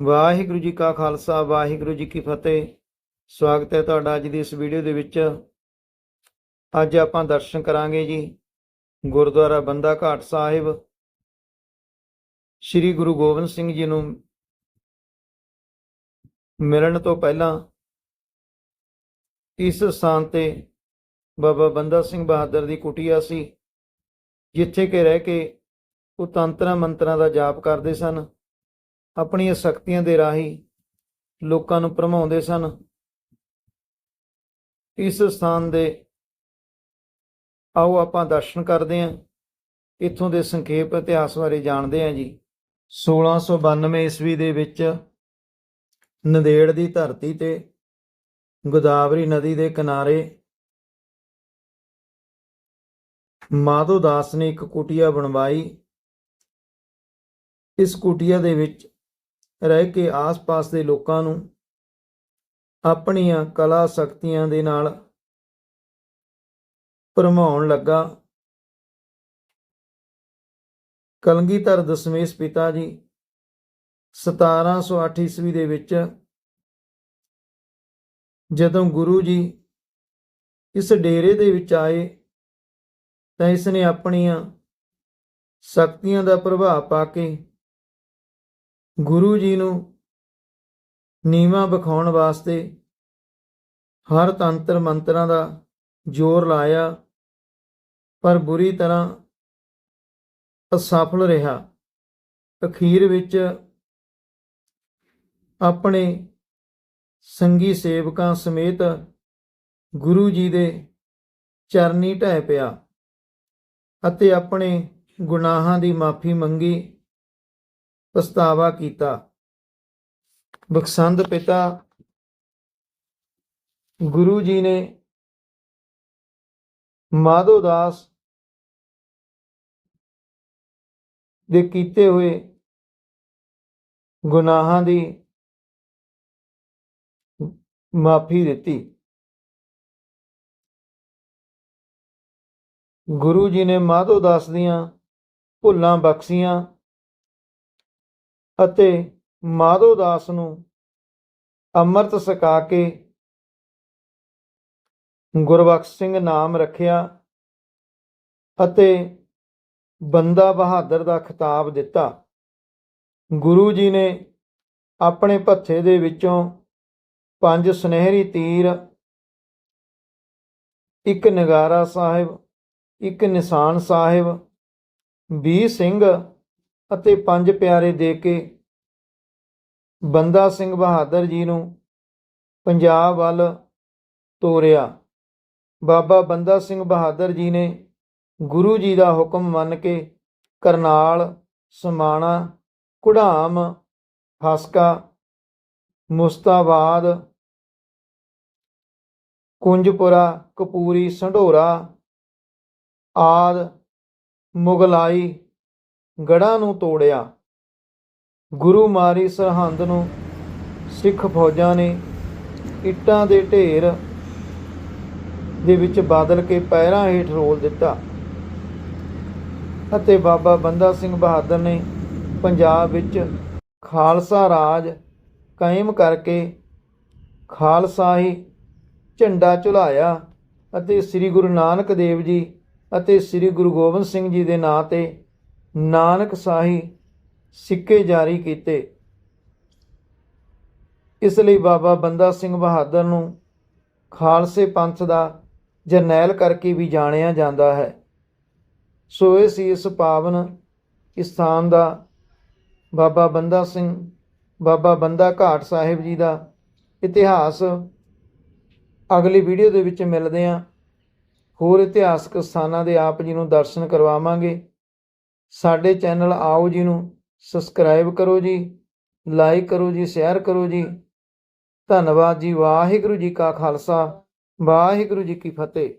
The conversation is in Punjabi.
ਵਾਹਿਗੁਰੂ ਜੀ ਕਾ ਖਾਲਸਾ, ਵਾਹਿਗੁਰੂ ਜੀ ਕੀ ਫਤਿਹ। ਸਵਾਗਤ ਹੈ ਤੁਹਾਡਾ ਅੱਜ ਦੀ ਇਸ ਵੀਡੀਓ ਦੇ ਵਿੱਚ। ਅੱਜ ਆਪਾਂ ਦਰਸ਼ਨ ਕਰਾਂਗੇ ਜੀ ਗੁਰਦੁਆਰਾ ਬੰਦਾ ਘਾਟ ਸਾਹਿਬ। ਸ੍ਰੀ ਗੁਰੂ ਗੋਬਿੰਦ ਸਿੰਘ ਜੀ ਨੂੰ ਮਿਲਣ ਤੋਂ ਪਹਿਲਾਂ ਇਸ ਸਥਾਨ ਤੇ ਬਾਬਾ ਬੰਦਾ ਸਿੰਘ ਬਹਾਦਰ ਦੀ ਕੁਟੀਆ ਸੀ, ਜਿੱਥੇ ਕਿ ਰਹਿ ਕੇ ਉਹ ਤੰਤਰਾਂ ਮੰਤਰਾਂ ਦਾ ਜਾਪ ਕਰਦੇ ਸਨ। ਆਪਣੀਆਂ ਸ਼ਕਤੀਆਂ ਦੇ ਰਾਹੀਂ ਲੋਕਾਂ ਨੂੰ ਭਰਮਾਉਂਦੇ ਸਨ। ਇਸ ਸਥਾਨ ਦੇ ਆਓ ਆਪਾਂ ਦਰਸ਼ਨ ਕਰਦੇ ਹਾਂ। ਇੱਥੋਂ ਦੇ ਸੰਖੇਪ ਇਤਿਹਾਸ ਬਾਰੇ ਜਾਣਦੇ ਹਾਂ ਜੀ। 1692 ਈਸਵੀ ਦੇ ਵਿੱਚ ਨੰਦੇੜ ਦੀ ਧਰਤੀ ਤੇ ਗੋਦਾਵਰੀ ਨਦੀ ਦੇ ਕਿਨਾਰੇ ਮਾਧੋ ਦਾਸ ਨੇ ਇੱਕ ਕੁਟੀਆ ਬਣਵਾਈ। ਇਸ ਕੁਟੀਆ ਦੇ ਵਿੱਚ ਰਹਿ ਕੇ ਆਸ-ਪਾਸ ਦੇ ਲੋਕਾਂ ਨੂੰ ਆਪਣੀਆਂ ਕਲਾ ਸ਼ਕਤੀਆਂ ਦੇ ਨਾਲ ਭਰਮਾਉਣ ਲੱਗਾ। ਕਲਗੀਧਰ ਦਸ਼ਮੇਸ਼ ਪਿਤਾ ਜੀ 1708 ਈਸਵੀ ਦੇ ਵਿੱਚ ਜਦੋਂ ਗੁਰੂ ਜੀ ਇਸ ਡੇਰੇ ਦੇ ਵਿੱਚ ਆਏ ਤਾਂ ਇਸ ਨੇ ਆਪਣੀਆਂ ਸ਼ਕਤੀਆਂ ਦਾ ਪ੍ਰਭਾਵ ਪਾ ਕੇ ਗੁਰੂ ਜੀ ਨੂੰ ਨੀਵਾ ਵਿਖਾਉਣ ਵਾਸਤੇ ਹਰ ਤੰਤਰ ਮੰਤਰਾਂ ਦਾ ਜ਼ੋਰ ਲਾਇਆ, ਪਰ ਬੁਰੀ ਤਰ੍ਹਾਂ ਅਸਫਲ ਰਿਹਾ। ਅਖੀਰ ਵਿੱਚ ਆਪਣੇ ਸੰਗੀ ਸੇਵਕਾਂ ਸਮੇਤ ਗੁਰੂ ਜੀ ਦੇ ਚਰਨੀ ਢਹਿ ਪਿਆ ਅਤੇ ਆਪਣੇ ਗੁਨਾਹਾਂ ਦੀ ਮਾਫੀ ਮੰਗੀ। ਪਛਤਾਵਾ ਕੀਤਾ। ਬਖਸ਼ੰਦ ਪਿਤਾ ਗੁਰੂ ਜੀ ਨੇ ਮਾਧੋ ਦਾਸ ਦੇ ਕੀਤੇ ਹੋਏ ਗੁਨਾਹਾਂ ਦੀ ਮਾਫੀ ਦਿੱਤੀ। ਗੁਰੂ ਜੀ ਨੇ ਮਾਧੋ ਦਾਸ ਦੀਆਂ ਭੁੱਲਾਂ ਬਖਸ਼ੀਆਂ। ਅਤੇ ਮਾਧੋ ਦਾਸ ਨੂੰ ਅੰਮ੍ਰਿਤ ਛਕਾ ਕੇ ਗੁਰਬਖਸ਼ ਸਿੰਘ ਨਾਮ ਰੱਖਿਆ ਅਤੇ ਬੰਦਾ ਬਹਾਦਰ ਦਾ ਖਿਤਾਬ ਦਿੱਤਾ। ਗੁਰੂ ਜੀ ਨੇ ਆਪਣੇ ਭੱਥੇ ਦੇ ਵਿੱਚੋਂ ਪੰਜ ਸੁਨਹਿਰੀ ਤੀਰ, ਇੱਕ ਨਗਾਰਾ ਸਾਹਿਬ, ਇੱਕ ਨਿਸ਼ਾਨ ਸਾਹਿਬ 20 ਸਿੰਘ ਅਤੇ ਪੰਜ ਪਿਆਰੇ ਦੇ ਕੇ ਬੰਦਾ ਸਿੰਘ ਬਹਾਦਰ ਜੀ ਨੂੰ ਪੰਜਾਬ ਵੱਲ ਤੋਰਿਆ। ਬਾਬਾ ਬੰਦਾ ਸਿੰਘ ਬਹਾਦਰ ਜੀ ਨੇ ਗੁਰੂ ਜੀ ਦਾ ਹੁਕਮ ਮੰਨ ਕੇ ਕਰਨਾਲ, ਸਮਾਣਾ ਕੁੜਾਮ ਹਸਕਾ, ਮੁਸਤਾਬਾਦ, ਕੁੰਜਪੁਰਾ, ਕਪੂਰੀ, ਸੰਢੋਰਾ ਆਦ ਮੁਗਲਾਈ ਗੜਾਂ ਨੂੰ ਤੋੜਿਆ। ਗੁਰੂ ਮਾਰੀ ਸਰਹੰਦ ਨੂੰ ਸਿੱਖ ਫੌਜਾਂ ਨੇ ਇੱਟਾਂ ਦੇ ਢੇਰ ਦੇ ਵਿੱਚ ਬਾਦਲ ਕੇ ਪੈਰਾਂ ਹੇਠ ਰੋਲ ਦਿੱਤਾ ਅਤੇ ਬਾਬਾ ਬੰਦਾ ਸਿੰਘ ਬਹਾਦਰ ਨੇ ਪੰਜਾਬ ਵਿੱਚ ਖਾਲਸਾ ਰਾਜ ਕਾਇਮ ਕਰਕੇ ਖਾਲਸਾ ਹੀ ਝੰਡਾ ਝੁਲਾਇਆ ਅਤੇ ਸ੍ਰੀ ਗੁਰੂ ਨਾਨਕ ਦੇਵ ਜੀ ਅਤੇ ਸ੍ਰੀ ਗੁਰੂ ਗੋਬਿੰਦ ਸਿੰਘ ਜੀ ਦੇ ਨਾਂ ਤੇ ਨਾਨਕ ਸਾਹੀ ਸਿੱਕੇ ਜਾਰੀ ਕੀਤੇ। ਇਸ ਲਈ ਬਾਬਾ ਬੰਦਾ ਸਿੰਘ ਬਹਾਦਰ ਨੂੰ ਖਾਲਸੇ ਪੰਥ ਦਾ ਜਰਨੈਲ ਕਰਕੇ ਵੀ ਜਾਣਿਆ ਜਾਂਦਾ ਹੈ। ਸੋ ਇਹ ਸੀ ਇਸ ਪਾਵਨ ਸਥਾਨ ਦਾ ਬਾਬਾ ਬੰਦਾ ਸਿੰਘ, ਬਾਬਾ ਬੰਦਾ ਘਾਟ ਸਾਹਿਬ ਜੀ ਦਾ ਇਤਿਹਾਸ। ਅਗਲੀ ਵੀਡੀਓ ਦੇ ਵਿੱਚ ਮਿਲਦੇ ਹਾਂ। ਹੋਰ ਇਤਿਹਾਸਕ ਸਥਾਨਾਂ ਦੇ ਆਪ ਜੀ ਨੂੰ ਦਰਸ਼ਨ ਕਰਵਾਵਾਂਗੇ। ਸਾਡੇ ਚੈਨਲ ਆਓ ਜੀ ਨੂੰ ਸਬਸਕ੍ਰਾਈਬ ਕਰੋ ਜੀ, ਲਾਈਕ ਕਰੋ ਜੀ, ਸ਼ੇਅਰ ਕਰੋ ਜੀ। ਧੰਨਵਾਦ ਜੀ, ਵਾਹਿਗੁਰੂ ਜੀ ਕਾ ਖਾਲਸਾ, ਵਾਹਿਗੁਰੂ ਜੀ ਕੀ ਫਤਿਹ।